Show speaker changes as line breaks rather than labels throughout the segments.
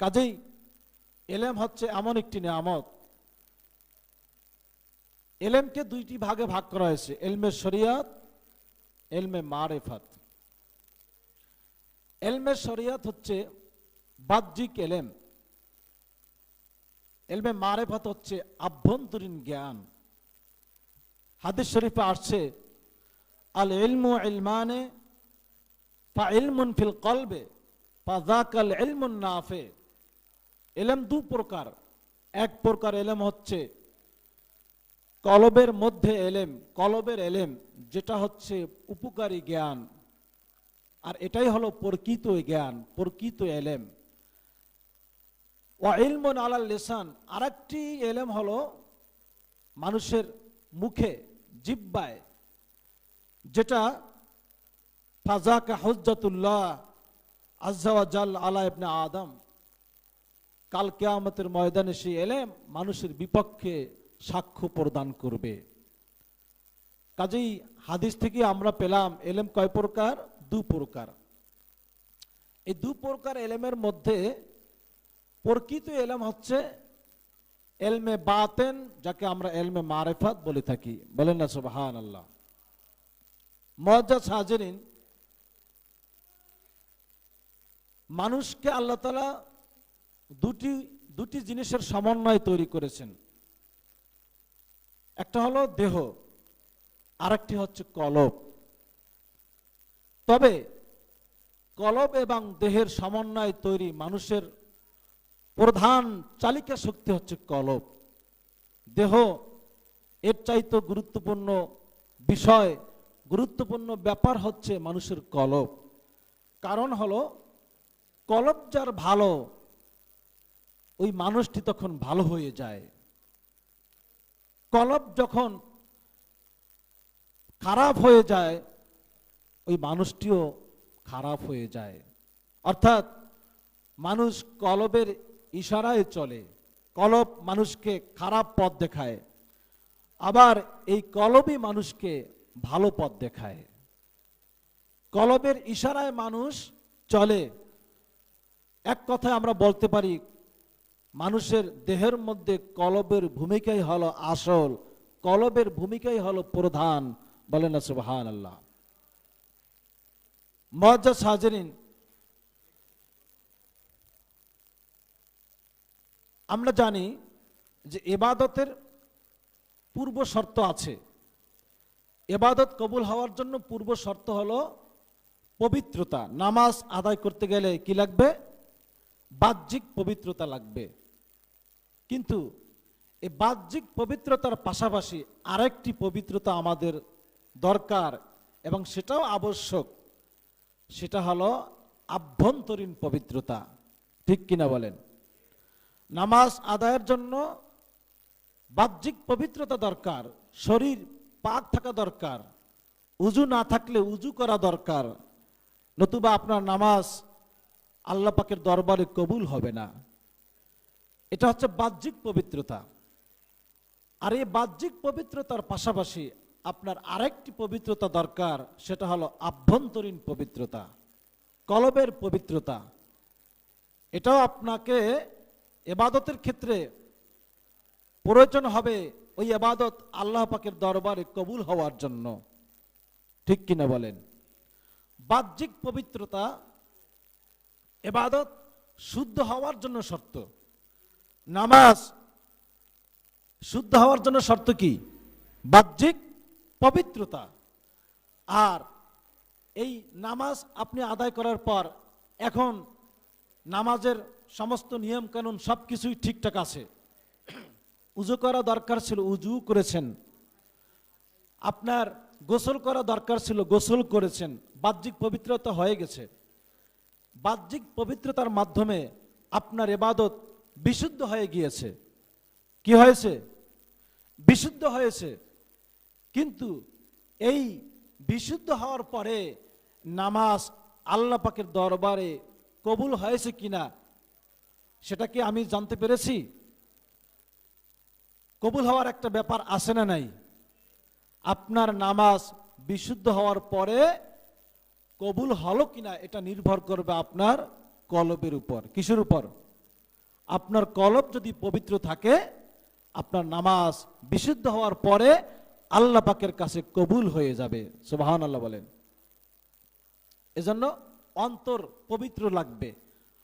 কাজেই এলেম হচ্ছে এমন একটি নিয়ামত। এলেমকে দুইটি ভাগে ভাগ করা হয়েছে, এলমে শরিয়াত, এলমে মারেফাত। এলমে শরিয়াত হচ্ছে বাহ্যিক এলেম। এলমে মারেফাত হচ্ছে আভ্যন্তরীণ জ্ঞান। হাদিস শরীফে আসছে, আল এলমু ইলমানে ফা ইলমুন ফিল কলবে, ফা যাকাল ইলমুন নাফে। এলেম দু প্রকার। এক প্রকার এলেম হচ্ছে কলবের মধ্যে এলেম, কলবের এলেম, যেটা হচ্ছে উপকারী জ্ঞান। আর এটাই হলো প্রকৃত জ্ঞান, প্রকৃত এলেম। ওয়া ইলমুন আলাল লিসান, আরেকটি এলেম হলো মানুষের মুখে জিব্বায়, যেটা ফাজাকা হজ্জাতুল্লাহ আজ্জাওয়াজাল আলা ইবনে আদম। কাল কেয়ামতের ময়দানে সেই এলেম মানুষের বিপক্ষে সাক্ষ্য প্রদান করবে। কাজেই হাদিস থেকে আমরা পেলাম, এলেম কয় প্রকার? দু প্রকার। এই দু প্রকার এলেমের মধ্যে প্রকৃত এলেম হচ্ছে এলমে বাতেন, যাকে আমরা এলমে মারেফাত বলে থাকি। বলেন না সুবহান আল্লাহ মজ্জা হাজরিন মানুষকে আল্লাহ তালা দুটি দুটি জিনিসের সমন্বয় তৈরি করেছেন। একটা হলো দেহ, আরেকটি হচ্ছে কলব। তবে কলব এবং দেহের সমন্বয় তৈরি মানুষের প্রধান চালিকা শক্তি হচ্ছে কলব। দেহ এর চাইতে গুরুত্বপূর্ণ বিষয়, গুরুত্বপূর্ণ ব্যাপার হচ্ছে মানুষের কলব। কারণ হলো, কলব যার ভালো ওই মানুষটি তখন ভালো হয়ে যায়। কলব যখন খারাপ হয়ে যায়, ওই মানুষটিও খারাপ হয়ে যায়। অর্থাৎ মানুষ কলবের ইশারায় চলে। কলব মানুষকে খারাপ পথ দেখায়, আবার এই কলবই মানুষকে ভালো পথ দেখায়। কলবের ইশারায় মানুষ চলে। এক কথায় আমরা বলতে পারি মানুষের দেহের মধ্যে কলবের ভূমিকাই হলো আসল, কলবের ভূমিকাই হলো প্রধান। বলেন সুবহান আল্লাহ মজ্জাজ হাজরিন আমরা জানি যে এবাদতের পূর্ব শর্ত আছে। এবাদত কবুল হওয়ার জন্য পূর্ব শর্ত হলো পবিত্রতা। নামাজ আদায় করতে গেলে কি লাগবে? বাহ্যিক পবিত্রতা লাগবে। কিন্তু এই বাহ্যিক পবিত্রতার পাশাপাশি আরেকটি পবিত্রতা আমাদের দরকার এবং সেটাও আবশ্যক, সেটা হলো আভ্যন্তরীণ পবিত্রতা। ঠিক কিনা বলেন? নামাজ আদায়ের জন্য বাহ্যিক পবিত্রতা দরকার, শরীর পাক থাকা দরকার, উজু না থাকলে উজু করা দরকার, নতুবা আপনার নামাজ আল্লাপাকের দরবারে কবুল হবে না। এটা হচ্ছে বাহ্যিক পবিত্রতা। আর এই বাহ্যিক পবিত্রতার পাশাপাশি আপনার আরেকটি পবিত্রতা দরকার, সেটা হলো আভ্যন্তরীণ পবিত্রতা, কলবের পবিত্রতা। এটাও আপনাকে এবাদতের ক্ষেত্রে প্রয়োজন হবে ওই এবাদত আল্লাহ পাকের দরবারে কবুল হওয়ার জন্য। ঠিক কিনা বলেন? বাহ্যিক পবিত্রতা, এবাদত শুদ্ধ হওয়ার জন্য শর্ত। নামাজ শুদ্ধ হওয়ার জন্য শর্ত কি? বাহ্যিক পবিত্রতা। আর এই নামাজ আপনি আদায় করার পর এখন নামাজের সমস্ত নিয়ম কানুন সব কিছুই ঠিকঠাক আছে। উজু করা দরকার ছিল, উজু করেছেন। আপনার গোসল করা দরকার ছিল, গোসল করেছেন। বাহ্যিক পবিত্রতা হয়ে গেছে। বাহ্যিক পবিত্রতার মাধ্যমে আপনার এবাদত বিশুদ্ধ হয়ে গিয়েছে। কি হয়েছে? বিশুদ্ধ হয়েছে। কিন্তু এই বিশুদ্ধ হওয়ার পরে নামাজ আল্লাহ পাকের দরবারে কবুল হয়েছে কিনা, সেটা কি আমি জানতে পেরেছি? কবুল হওয়ার একটা ব্যাপার আছে না নাই? আপনার নামাজ বিশুদ্ধ হওয়ার পরে কবুল হলো কিনা, এটা নির্ভর করবে আপনার কলবের উপর, কিসের উপর? আপনার কলব যদি পবিত্র থাকে, আপনার নামাজ বিশুদ্ধ হওয়ার পরে আল্লাহ পাকের কাছে কবুল হয়ে যাবে। সুবাহান আল্লাহ বলেন। এজন্য অন্তর পবিত্র লাগবে।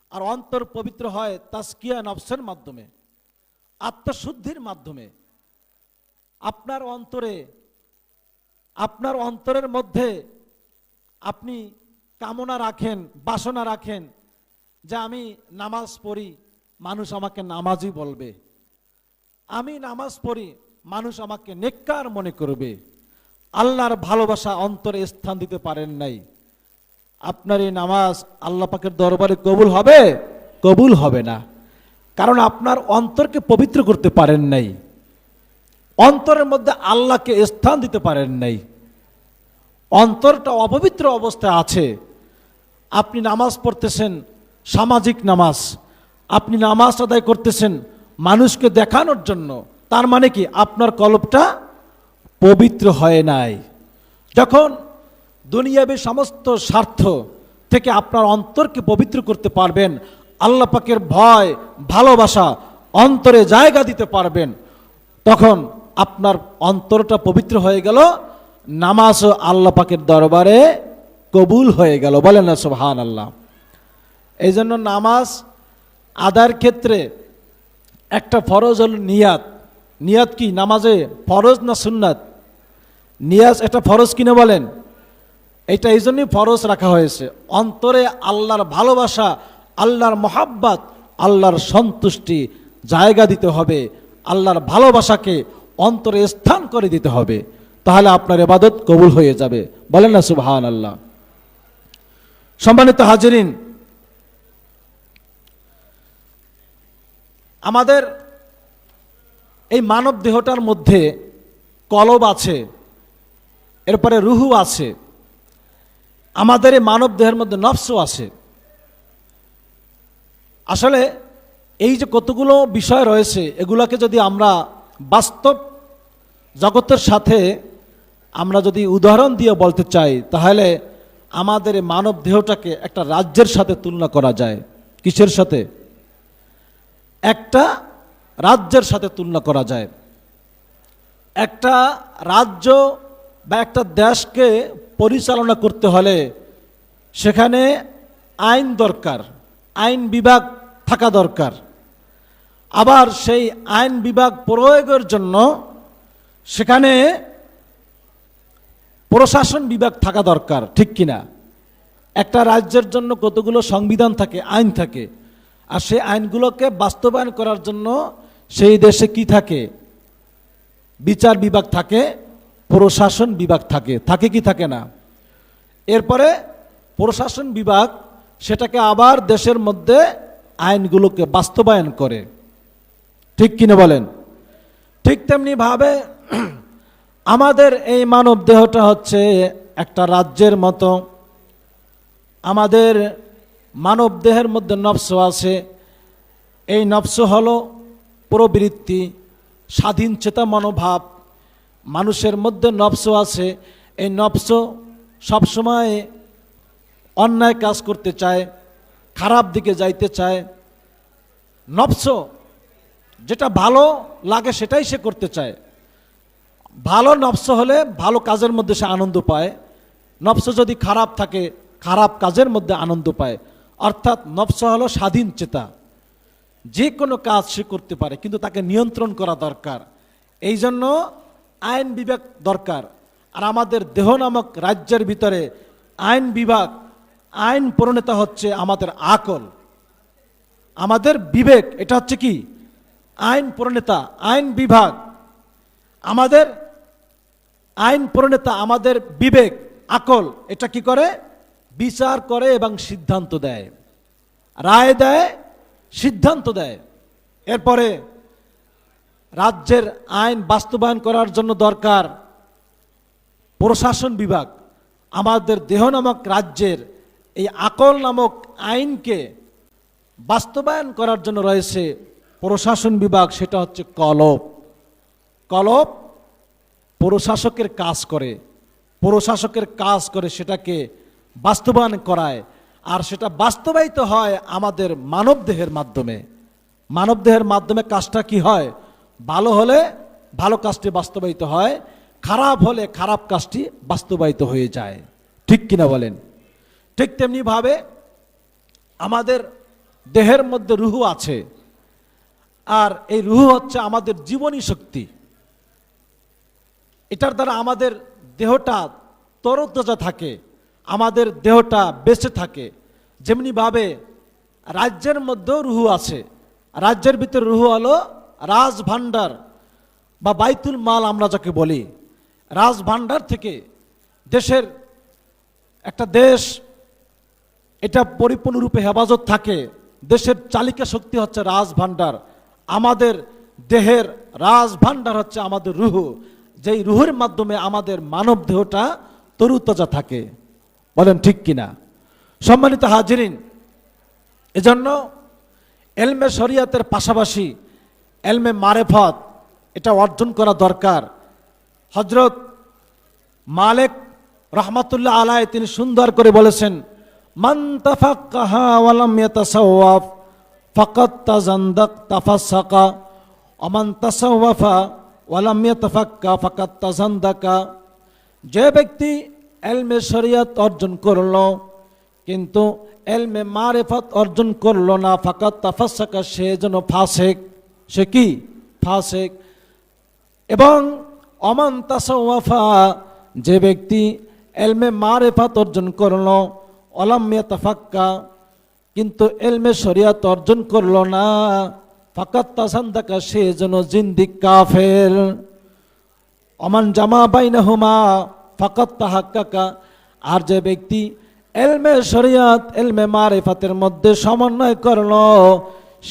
আর অন্তর পবিত্র হয় তাস্কিয়া নফসের মাধ্যমে, আত্মশুদ্ধির মাধ্যমে। আপনার অন্তরে, আপনার অন্তরের মধ্যে আপনি কামনা রাখেন, বাসনা রাখেন যে আমি নামাজ পড়ি মানুষ আমাকে নামাজই বলবে। আমি নামাজ পড়ি, মানুষ আমাকে নেককার মনে করবে। আল্লাহর ভালোবাসা অন্তরে স্থান দিতে পারেন নাই। আপনার এই নামাজ আল্লাহ পাকের দরবারে কবুল হবে? কবুল হবে না। কারণ আপনার অন্তরকে পবিত্র করতে পারেন নাই। অন্তরের মধ্যে আল্লাহকে স্থান দিতে পারেন নাই। অন্তরটা অপবিত্র অবস্থায় আছে। আপনি নামাজ পড়তেছেন, সামাজিক নামাজ। আপনি নামাজ আদায় করতেছেন মানুষকে দেখানোর জন্য, তার মানে কি আপনার কলবটা পবিত্র হয় নাই? যখন দুনিয়াবী সমস্ত স্বার্থ থেকে আপনার অন্তরকে পবিত্র করতে পারবেন, আল্লাহ পাকের ভয়, ভালোবাসা অন্তরে জায়গা দিতে পারবেন, তখন আপনার অন্তরটা পবিত্র হয়ে গেল নামাজ আল্লাহ পাকের দরবারে কবুল হয়ে গেল। বলেন না সুবহান আল্লাহ এই জন্য নামাজ আদার ক্ষেত্রে একটা ফরজ হল নিয়াত। নিয়াত কি? নামাজে ফরজ না সুন্নাত? নিয়াজ একটা ফরজ কিনে বলেন? এটা এই জন্যই ফরজ রাখা হয়েছে। অন্তরে আল্লাহর ভালোবাসা, আল্লাহর মহাব্বাত, আল্লাহর সন্তুষ্টি জায়গা দিতে হবে। আল্লাহর ভালোবাসাকে অন্তরে স্থান করে দিতে হবে। তাহলে আপনার এবাদত কবুল হয়ে যাবে। বলেন না সুবহান আল্লাহ সম্মানিত হাজিরিন আমাদের এই মানব দেহটার মধ্যে কলব আছে, এরপরে রুহু আছে, আমাদের এই মানব দেহের মধ্যে নফসও আছে। আসলে এই যে কতগুলো বিষয় রয়েছে, এগুলাকে যদি আমরা বাস্তব জগতের সাথে আমরা যদি উদাহরণ দিয়ে বলতে চাই, তাহলে আমাদের মানব দেহটাকে একটা রাজ্যের সাথে তুলনা করা যায়। কিসের সাথে? একটা রাজ্যের সাথে তুলনা করা যায়। একটা রাজ্য বা একটা দেশকে পরিচালনা করতে হলে সেখানে আইন দরকার, আইন বিভাগ থাকা দরকার। আবার সেই আইন বিভাগ প্রয়োগের জন্য সেখানে প্রশাসন বিভাগ থাকা দরকার, ঠিক কিনা? একটা রাজ্যের জন্য কতগুলো সংবিধান থাকে, আইন থাকে আর সেই আইনগুলোকে বাস্তবায়ন করার জন্য সেই দেশে কি থাকে? বিচার বিভাগ থাকে, প্রশাসন বিভাগ থাকে। থাকে কি থাকে না? এরপরে প্রশাসন বিভাগ সেটাকে আবার দেশের মধ্যে আইনগুলোকে বাস্তবায়ন করে। ঠিক কিনে বলেন? ঠিক তেমনি ভাবে আমাদের এই মানব দেহটা হচ্ছে একটা রাজ্যের মতো। আমাদের মানব দেহের মধ্যে নফস আছে। এই নফস হল প্রবৃত্তি, স্বাধীন চেতা মনোভাব মানুষের মধ্যে নফস আছে। এই নফস সবসময় অন্যায় কাজ করতে চায়, খারাপ দিকে যাইতে চায়। নফস যেটা ভালো লাগে সেটাই সে করতে চায়। ভালো নফস হলে ভালো কাজের মধ্যে সে আনন্দ পায়। নফস যদি খারাপ থাকে, খারাপ কাজের মধ্যে আনন্দ পায়। অর্থাৎ নফস হলো স্বাধীন চেতা। যে কোনো কাজ সে করতে পারে, কিন্তু তাকে নিয়ন্ত্রণ করা দরকার। এই জন্য আইন বিভাগ দরকার। আর আমাদের দেহ নামক রাজ্যের ভিতরে আইন বিভাগ, আইন প্রণেতা হচ্ছে আমাদের আকল। আমাদের বিবেক, এটা হচ্ছে কি? আইন প্রণেতা, আইন বিভাগ। আমাদের আইন প্রণেতা, আমাদের বিবেক, আকল, এটা কি করে? বিচার করে এবং সিদ্ধান্ত দেয়। রায় দেয়, সিদ্ধান্ত দেয়। এরপরে রাজ্যের আইন বাস্তবায়ন করার জন্য দরকার প্রশাসন বিভাগ। আমাদের দেহ নামক রাজ্যের এই আকল নামক আইনকে বাস্তবায়ন করার জন্য রয়েছে প্রশাসন বিভাগ, সেটা হচ্ছে কলব কলব প্রশাসকের কাজ করে। প্রশাসকের কাজ করে সেটাকে বাস্তবায়ন করায়। আর সেটা বাস্তবায়িত হয় আমাদের মানব দেহের মাধ্যমে। মানবদেহের মাধ্যমে কাজটা কি হয়? ভালো হলে ভালো কাজটি বাস্তবায়িত হয়, খারাপ হলে খারাপ কাজটি বাস্তবায়িত হয়ে যায়। ঠিক কিনা বলেন? ঠিক তেমনিভাবে আমাদের দেহের মধ্যে রুহু আছে। আর এই রুহু হচ্ছে আমাদের জীবনী শক্তি। এটার দ্বারা আমাদের দেহটা তরতাজা থাকে। আমাদের দেহটা বেঁচে থাকে। যেমনিভাবে রাজ্যের মধ্যেও রুহু আছে। রাজ্যের ভিতরে রুহু হলো রাজ ভাণ্ডার বা বাইতুল মাল আমরা যাকে বলি। রাজ ভাণ্ডার থেকে দেশের একটা দেশ, এটা পরিপূর্ণরূপে হেফাজত থাকে। দেশের চালিকা শক্তি হচ্ছে রাজ ভাণ্ডার আমাদের দেহের রাজ ভাণ্ডার হচ্ছে আমাদের রুহু। যেই রুহের মাধ্যমে আমাদের মানব দেহটা তরুতাজা থাকে। বলেন ঠিক কিনা। সম্মানিত হাজিরিন, এজন্য এলমে শরিয়াতের পাশাপাশি এলমে মারেফত এটা অর্জন করা দরকার। হজরত মালেক রহমাতুল্লাহ আলায় তিনি সুন্দর করে বলেছেন যে ব্যক্তি এলমে শরিয়ত অর্জন করল, কিন্তু এলমে মারেফত অর্জন করল না, ফাকাত তাফাসসাকা সে যেন ফাসেক, সে কি? ফাসেক। এবং অমান তাসাওয়াফা, যে ব্যক্তি এলমে মারেফাত অর্জন করল অলাম্মিয়া তাফাক্কা কিন্তু এলমে শরিয়াত অর্জন করল না, ফাকাত তাসান্দাকা, সে যেন জিন্দিক কাফের। অমান জামা বাইনাহুমা ফাকাত তাহাক্কাকা, আর যে ব্যক্তি এলমে শরিয়াত, এলমে মারেফাতের মধ্যে সমন্বয় করল,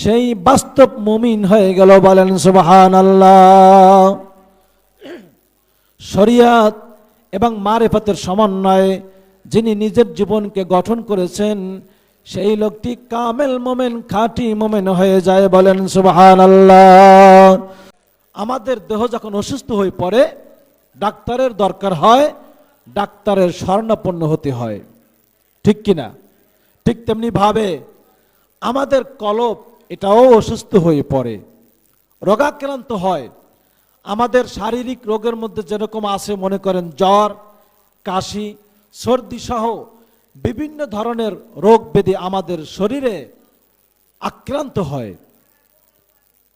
সেই বাস্তব মুমিন হয়ে গেল, বলেন সুবহান আল্লাহ শরিয়াত এবং মারেফাতের সমন্বয়ে যিনি নিজের জীবনকে গঠন করেছেন, সেই লোকটি কামেল মোমেন, খাঁটি মোমেন হয়ে যায়, বলেন সুবহান আল্লাহ আমাদের দেহ যখন অসুস্থ হয়ে পড়ে ডাক্তারের দরকার হয়, ডাক্তারের স্বর্ণাপন্ন হতে হয়। ঠিক কিনা? ঠিক তেমনি ভাবে আমাদের কলব এটাও অসুস্থ হয়ে পড়ে। রোগাক্রান্ত হয়। আমাদের শারীরিক রোগের মধ্যে যেরকম আছে, মনে করেন জ্বর, কাশি সর্দি সহ বিভিন্ন ধরনের রোগ ব্যাধি আমাদের শরীরে আক্রান্ত হয়।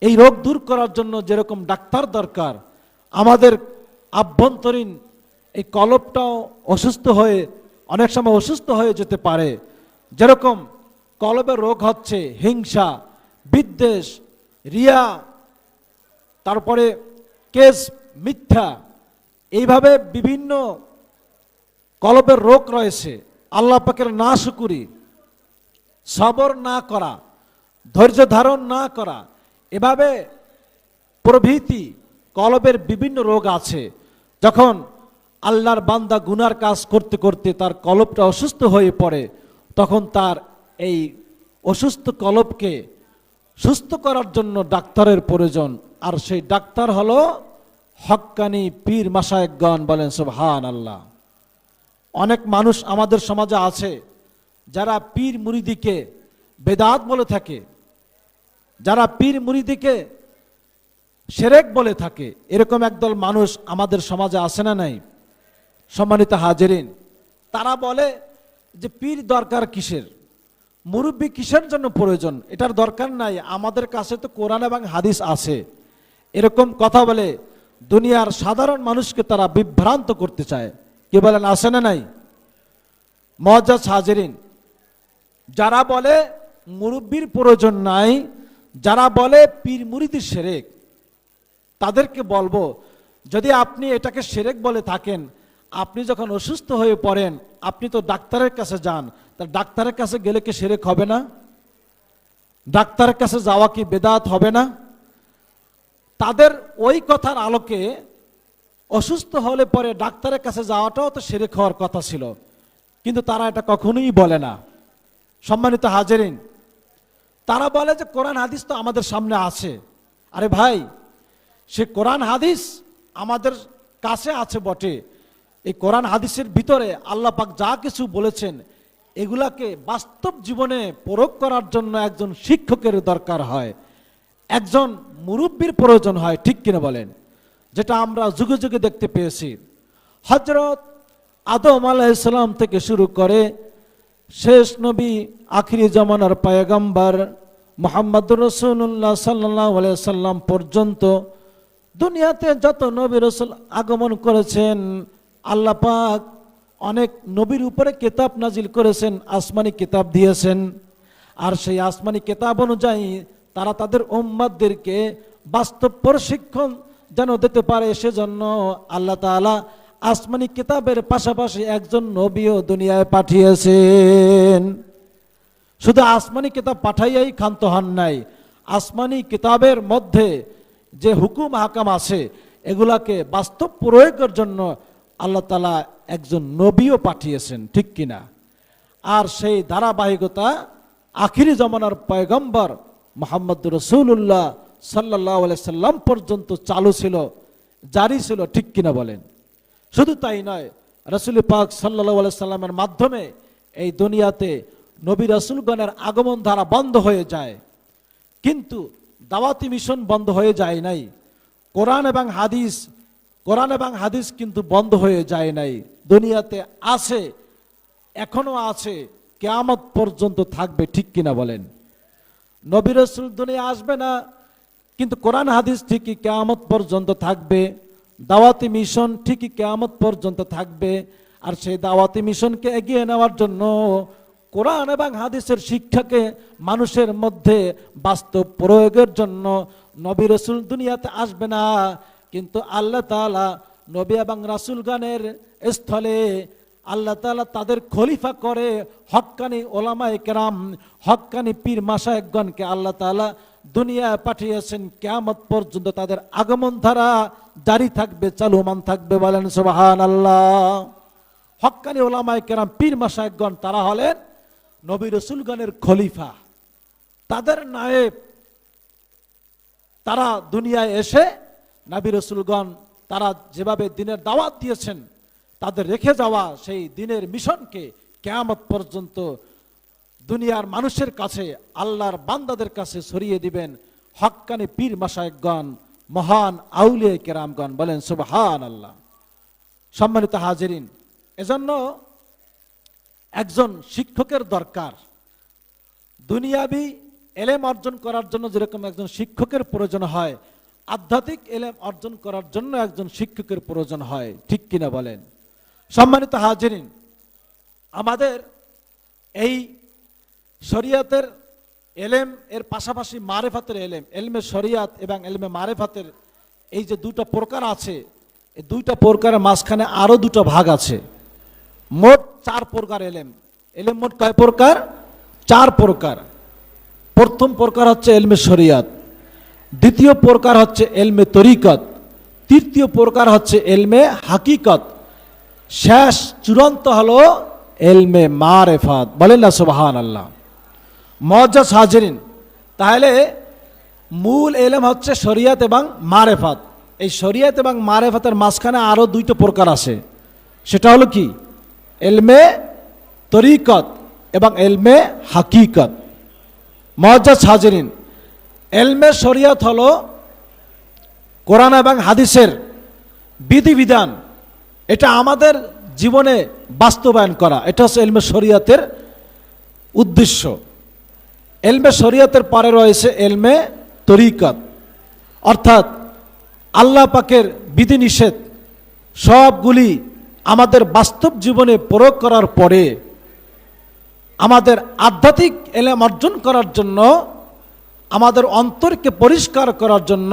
এই রোগ দূর করার জন্য যেরকম ডাক্তার দরকার, আমাদের আভ্যন্তরীণ এই কলবটাও অসুস্থ হয়ে, অনেক সময় অসুস্থ হয়ে যেতে পারে। যেরকম কলবের রোগ হচ্ছে, হিংসা, বিদ্বেষ, রিয়া, তারপরে কেস, মিথ্যা, এইভাবে বিভিন্ন কলবের রোগ রয়েছে। আল্লাহ পাকের না শুকুরি সবর না করা, ধৈর্য ধারণ না করা, এভাবে প্রভৃতি কলবের বিভিন্ন রোগ আছে। যখন আল্লাহর বান্দা গুনার কাজ করতে করতে তার কলবটা অসুস্থ হয়ে পড়ে, তখন তার এই অসুস্থ কলবকে সুস্থ করার জন্য ডাক্তারের প্রয়োজন। আর সেই ডাক্তার হলো হক্কানি পীর মাসায়কগণ বলেন সুবহান আল্লাহ অনেক মানুষ আমাদের সমাজে আছে যারা পীর মুরিদিকে বেদাত বলে থাকে। যারা পীর মুরিদিকে সেরেক বলে থাকে, এরকম একদল মানুষ আমাদের সমাজে আসে না নাই? সম্মানিত হাজেরিন, তারা বলে যে পীর দরকার কিসের? মুরব্বী কিসের জন্য প্রয়োজন? এটার দরকার নাই, আমাদের কাছে তো কোরআন এবং হাদিস আছে। এরকম কথা বলে দুনিয়ার সাধারণ মানুষকে তারা বিভ্রান্ত করতে চায়। কি বলেন আছে না নাই? মজাজ হাজেরিন, যারা বলে মুরব্বীর প্রয়োজন নাই, যারা বলে পীর মুরিদি সেরেক তাদেরকে বলব, যদি আপনি এটাকে সেরেক বলে থাকেন, আপনি যখন অসুস্থ হয়ে পড়েন, আপনি তো ডাক্তারের কাছে যান, তা ডাক্তারের কাছে গেলে কি সেরেক হবে না? ডাক্তারের কাছে যাওয়া কি বেদাত হবে না? তাদের ওই কথার আলোকে অসুস্থ হলে পরে ডাক্তারের কাছে যাওয়াটাও তো সেরেক হওয়ার কথা ছিল। কিন্তু তারা এটা কখনোই বলে না। সম্মানিত হাজেরিন, তারা বলে যে কোরআন হাদিস তো আমাদের সামনে আছে। আরে ভাই সে কোরআন হাদিস আমাদের কাছে আছে বটে। এই কোরআন হাদিসের ভিতরে আল্লাহ পাক যা কিছু বলেছেন, এগুলাকে বাস্তব জীবনে প্রয়োগ করার জন্য একজন শিক্ষকের দরকার হয়। একজন মুরব্বীর প্রয়োজন হয়, ঠিক কিনা বলেন? যেটা আমরা যুগে যুগে দেখতে পেয়েছি। হজরত আদম আলাইসালাম থেকে শুরু করে শেষ নবী আখিরি জামানার পায়গাম্বার মোহাম্মদ রসুল্লাহ সাল্লাহ সাল্লাম পর্যন্ত দুনিয়াতে যত নবী রসুল আগমন করেছেন, আল্লাহ পাক অনেক নবীর উপরে কিতাব নাজিল করেছেন, আসমানি কিতাব দিয়েছেন। আর সেই আসমানি কিতাব অনুযায়ী তারা তাদের উম্মাদদেরকে বাস্তব প্রশিক্ষণ যেন দিতে পারে। সেজন্য আল্লাহ তাআলা আসমানি কিতাবের পাশাপাশি একজন নবীও দুনিয়ায় পাঠিয়েছেন। শুধু আসমানি কিতাব পাঠাইয়াই ক্ষান্ত হন নাই, আসমানি কিতাবের মধ্যে যে হুকুম, হাকাম আছে, এগুলাকে বাস্তব প্রয়োগের জন্য আল্লাহ তালা একজন নবীও পাঠিয়েছেন, ঠিক কিনা? আর সেই ধারাবাহিকতা আখিরি জমানার পয়গম্বর মোহাম্মদ রসুল্লাহ সাল্লাহ সাল্লাম পর্যন্ত চালু ছিল, জারি ছিল, ঠিক কিনা বলেন? শুধু তাই নয়, রসুল পাক সাল্লাহ সাল্লামের মাধ্যমে এই দুনিয়াতে নবী রসুলগণের আগমন ধারা বন্ধ হয়ে যায়। কিন্তু দাওয়াতি মিশন বন্ধ হয়ে যায় নাই। কোরআন এবং হাদিস, কোরআন এবং হাদিস কিন্তু বন্ধ হয়ে যায় নাই। দুনিয়াতে আছে, এখনও আছে, কেয়ামত পর্যন্ত থাকবে, ঠিক কিনা বলেন? নবী রসুল দুনিয়া আসবে না, কিন্তু কোরআন, হাদিস ঠিকই কেয়ামত পর্যন্ত থাকবে। দাওয়াতি মিশন ঠিকই কেয়ামত পর্যন্ত থাকবে, আর সেই দাওয়াতি মিশনকে এগিয়ে নেওয়ার জন্য কোরআন এবং হাদিসের শিক্ষাকে মানুষের মধ্যে বাস্তব প্রয়োগের জন্য নবী রসুল দুনিয়াতে আসবে না। কিন্তু আল্লাহ তাআলা নবী এবং রাসুল গানের স্থলে আল্লাহ তাআলা তাদের খলিফা করে হক্কানি ওলামায় কেরাম, হক্কানি পীর মাসায়কগণকে আল্লাহ তাআলা দুনিয়ায় পাঠিয়েছেন। কেয়ামত পর্যন্ত তাদের আগমন ধারা জারি থাকবে, চালুমান থাকবে বলেন সুবাহান আল্লাহ হক্কানি ওলামায় কেরাম, পীর মাসায়কগণ তারা হলেন নবী রসুলগণের খলিফা। তাদের নায়েব, তারা দুনিয়ায় এসে নাবি রসুলগণ তারা যেভাবে দিনের দাওয়াত দিয়েছেন, তাদের রেখে যাওয়া সেই দিনের মিশনকে কেয়ামত পর্যন্ত দুনিয়ার মানুষের কাছে, আল্লাহর বান্দাদের কাছে সরিয়ে দিবেন হক্কানি পীর মাসায়কগণ মহান আউলিয়া কেরামগণ। বলেন সুবহান আল্লাহ সম্মানিত হাজিরিন, এজন্য একজন শিক্ষকের দরকার। দুনিয়াবি এলেম অর্জন করার জন্য যেরকম একজন শিক্ষকের প্রয়োজন হয়, আধ্যাত্মিক এলেম অর্জন করার জন্য একজন শিক্ষকের প্রয়োজন হয়। ঠিক কিনা বলেন? সম্মানিত হাজিরিন, আমাদের এই শরিয়াতের এলেম, এর পাশাপাশি মারেফাতের এলেম, এলমে শরিয়াত এবং এলমে মারেফাতের এই যে দুটো প্রকার আছে, এই দুইটা প্রকারের মাঝখানে আরও দুটো ভাগ আছে। মোট চার প্রকার এলেম। এলেম মোট কয় প্রকার? চার প্রকার। প্রথম প্রকার হচ্ছে এলমে শরিয়াত। দ্বিতীয় প্রকার হচ্ছে এলমে তরিকত। তৃতীয় প্রকার হচ্ছে এলমে হাকিকত। শেষ চূড়ান্ত হলো এলমে মারেফাত। বলেন না সুবাহান আল্লাহ মজ্জাজ হাজরিন। তাহলে মূল এলেম হচ্ছে শরিয়াত এবং মারেফাত। এই শরিয়াত এবং মারেফাতের মাঝখানে আরও দুইটা প্রকার আছে। সেটা হলো কি? এলমে তরিকত এবং এলমে হাকিকত। মজ্জাজ হাজরিন এলমে শরিয়ত হলো কোরআন এবং হাদিসের বিধিবিধান। এটা আমাদের জীবনে বাস্তবায়ন করা। এটা হচ্ছে এলমে শরিয়তের উদ্দেশ্য। এলমে শরিয়তের পরে রয়েছে এলমে তরিকত। অর্থাৎ আল্লাহ পাকের বিধিনিষেধ সবগুলি আমাদের বাস্তব জীবনে প্রয়োগ করার পরে, আমাদের আধ্যাত্মিক এলেম অর্জন করার জন্য, আমাদের অন্তরকে পরিষ্কার করার জন্য,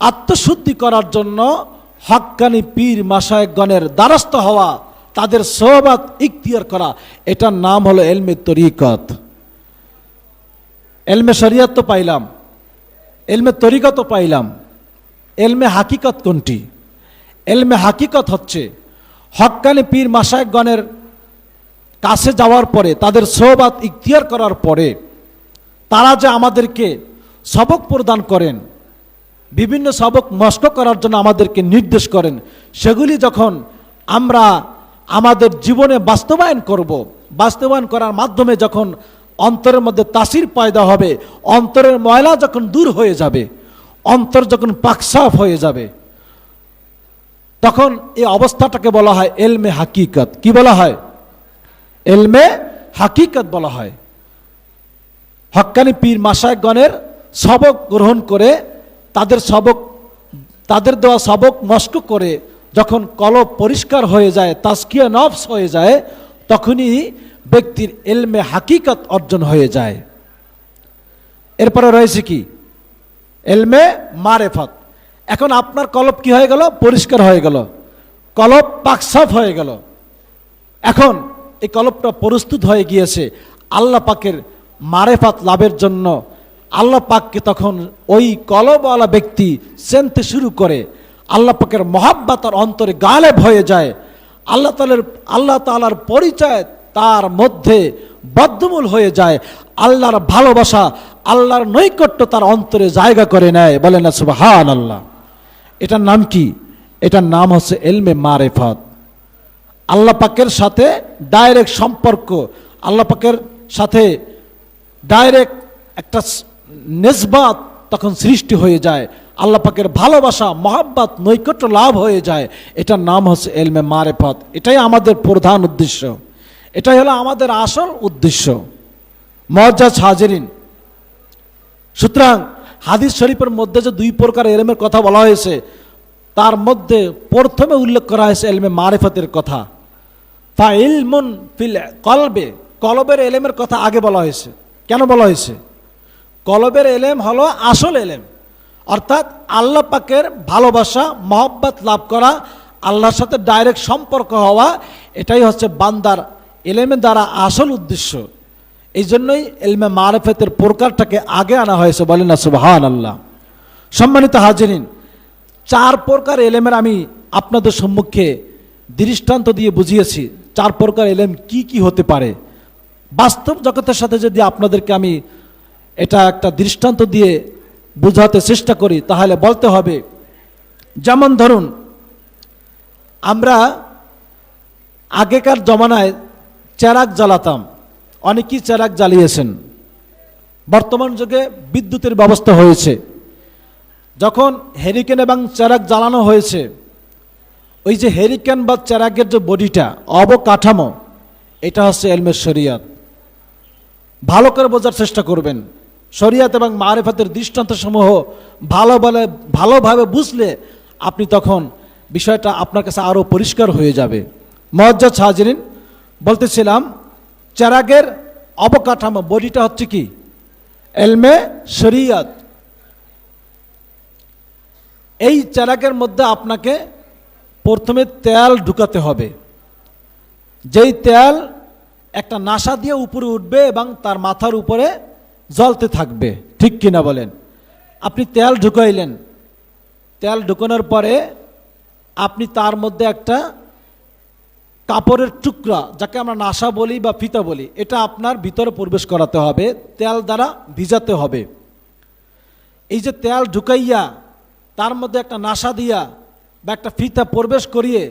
আত্মশুদ্ধি করার জন্য হক্কানি পীর মাসায়গণের দ্বারস্থ হওয়া, তাদের সহবাদ ইখতিয়ার করা, এটার নাম হলো এলমে তরিকত। এলমে শরিয়ত তো পাইলাম, এলমে তরিকত পাইলাম, এলমে হাকিকত কোনটি? এলমে হাকিকত হচ্ছে হক্কানি পীর মাসায়কগণের কাছে যাওয়ার পরে, তাদের সোহবাত ইখতিয়ার করার পরে, তারা যে আমাদেরকে সবক প্রদান করেন, বিভিন্ন সবক নষ্ট করার জন্য আমাদেরকে নির্দেশ করেন, সেগুলি যখন আমরা আমাদের জীবনে বাস্তবায়ন করব, বাস্তবায়ন করার মাধ্যমে যখন অন্তরের মধ্যে তাসির পয়দা হবে, অন্তরের ময়লা যখন দূর হয়ে যাবে, অন্তর যখন পাকসাফ হয়ে যাবে তখন এই অবস্থাটাকে বলা হয় এলমে হাকিকত। কি বলা হয়? এলমে হাকিকত বলা হয়। হক্কানি পীর মাসায়গণের সবক গ্রহণ করে তাদের সবক, তাদের দেওয়া সবক নষ্ট করে যখন কলব পরিষ্কার হয়ে যায় তাস্কিয়া নফস হয়ে যায়, তখনই ব্যক্তির এলমে হাকিকত অর্জন হয়ে যায়। এরপরে রয়েছে কি? এলমে মারেফত। এখন আপনার কলব কি হয়ে গেল? পরিষ্কার হয়ে গেল। কলব পাকসাফ হয়ে গেল। এখন এই কলবটা প্রস্তুত হয়ে গিয়েছে আল্লাহ পাকের মারেফাত লাভের জন্য। আল্লাহ পাককে তখন ওই কলবওয়ালা ব্যক্তি চেনতে শুরু করে। আল্লাহ পাকের মহাব্বা তার অন্তরে গালেব হয়ে যায়। আল্লাহ তালের, আল্লাহ তালার পরিচয় তার মধ্যে বদ্ধমূল হয়ে যায়। আল্লাহর ভালোবাসা, আল্লাহর নৈকট্য তার অন্তরে জায়গা করে নেয়। বলে না সুবাহান আল্লাহ এটার নাম কি? এটার নাম হচ্ছে এলমে মারেফাত। আল্লাহ পাকের সাথে ডাইরেক্ট সম্পর্ক, আল্লাহ পাকের সাথে ডাইরেক্ট একটা নেসবাত তখন সৃষ্টি হয়ে যায়। আল্লাহ পাকের ভালোবাসা, মহাব্বাত, নৈকট্য লাভ হয়ে যায়। এটার নাম হচ্ছে এলমে মারেফাত। এটাই আমাদের প্রধান উদ্দেশ্য। এটাই হলো আমাদের আসল উদ্দেশ্য। মজ্জা হাজেরিন। সুতরাং হাদিস শরীফের মধ্যে যে দুই প্রকার এলমের কথা বলা হয়েছে, তার মধ্যে প্রথমে উল্লেখ করা হয়েছে এলমে মারেফতের কথা। ফা ইলমুন ফিল কলবে, কলবের এলেমের কথা আগে বলা হয়েছে। কেন বলা হয়েছে? কলবের এলেম হলো আসল এলেম। অর্থাৎ আল্লাহ পাকের ভালোবাসা, মহব্বত লাভ করা, আল্লাহর সাথে ডাইরেক্ট সম্পর্ক হওয়া, এটাই হচ্ছে বান্দার এলেমের দ্বারা আসল উদ্দেশ্য। এই জন্যই এলমে মারেফতের প্রকারটাকে আগে আনা হয়েছে, বলেন না সুবহান আল্লাহ সম্মানিত হাজিরিন, চার প্রকার এলেমের আমি আপনাদের সম্মুখে দৃষ্টান্ত দিয়ে বুঝিয়েছি, চার প্রকার এলেম কি কি হতে পারে। বাস্তব জগতের সাথে যদি আপনাদেরকে আমি এটা একটা দৃষ্টান্ত দিয়ে বোঝাতে চেষ্টা করি, তাহলে বলতে হবে, যেমন ধরুন, আমরা আগেকার জমানায় চেরাক জ্বালাতাম। অনেকেই চেরাক জ্বালিয়েছেন। বর্তমান যুগে বিদ্যুতের ব্যবস্থা হয়েছে। যখন হেরিকেন এবং চেরাক জ্বালানো হয়েছে, ওই যে হেরিকেন বা চেরাকের যে বডিটা, অবকাঠামো, এটা হচ্ছে এলমের শরিয়াত। ভালো করে বোঝার চেষ্টা করবেন। শরিয়াত এবং মারেফাতের দৃষ্টান্ত সমূহ ভালো বলে, ভালোভাবে বুঝলে আপনি তখন বিষয়টা আপনার কাছে আরও পরিষ্কার হয়ে যাবে। মজ্জা হাজিরিন বলতেছিলাম চেরাগের অবকাঠামো, বডিটা হচ্ছে কি? এলমে শরিয়াত। এই চেরাগের মধ্যে আপনাকে প্রথমে তেল ঢুকাতে হবে। যেই তেল একটা নাসা দিয়ে উপরে উঠবে এবং তার মাথার উপরে জ্বলতে থাকবে। ঠিক কিনা বলেন? আপনি তেল ঢুকাইলেন। তেল ঢুকানোর পরে আপনি তার মধ্যে একটা কাপড়ের টুকরা, যাকে আমরা নাসা বলি বা ফিতা বলি, এটা আপনার ভিতরে প্রবেশ করাতে হবে, তেল দ্বারা ভিজাতে হবে। এই যে তেল ঢুকাইয়া, তার মধ্যে একটা নাসা দিয়া বা একটা ফিতা প্রবেশ করিয়ে,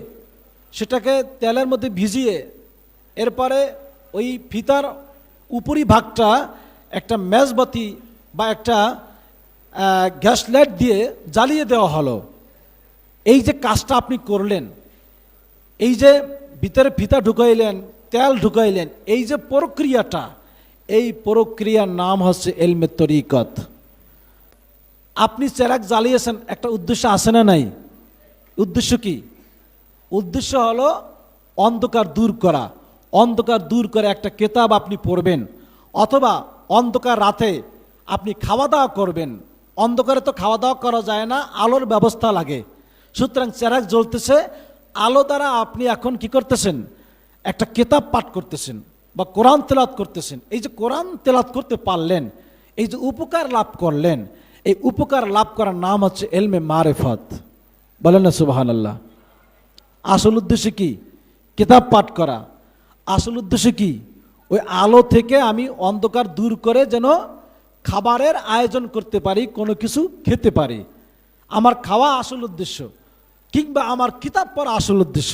সেটাকে তেলের মধ্যে ভিজিয়ে, এরপরে ওই ফিতার উপরি ভাগটা একটা মেজবাতি বা একটা গ্যাস লাইট দিয়ে জ্বালিয়ে দেওয়া হলো। এই যে কাজটা আপনি করলেন, এই যে ভিতরে ফিতা ঢুকাইলেন, তেল ঢুকাইলেন, এই যে প্রক্রিয়াটা, এই প্রক্রিয়ার নাম হচ্ছে এলমে তরিকত। আপনি চেরাক জ্বালিয়েছেন, একটা উদ্দেশ্য আছে না নাই? উদ্দেশ্য কি? উদ্দেশ্য হলো অন্ধকার দূর করা। অন্ধকার দূর করে একটা কেতাব আপনি পড়বেন, অথবা অন্ধকার রাতে আপনি খাওয়া দাওয়া করবেন। অন্ধকারে তো খাওয়া দাওয়া করা যায় না, আলোর ব্যবস্থা লাগে। সুতরাং চেরাক জ্বলতেছে আলো দ্বারা আপনি এখন কি করতেছেন? একটা কেতাব পাঠ করতেছেন বা কোরআন তেলাত করতেছেন। এই যে কোরআন তেলাত করতে পারলেন, এই যে উপকার লাভ করলেন, এই উপকার লাভ করার নাম হচ্ছে এলমে মারেফত। বলেন না সুবাহান আল্লাহ আসল উদ্দেশ্য কি? কিতাব পাঠ করা। আসল উদ্দেশ্য কি? ওই আলো থেকে আমি অন্ধকার দূর করে যেন খাবারের আয়োজন করতে পারি, কোনো কিছু খেতে পারি। আমার খাওয়া আসল উদ্দেশ্য। কিংবা আমার কিতাব পড়া আসল উদ্দেশ্য।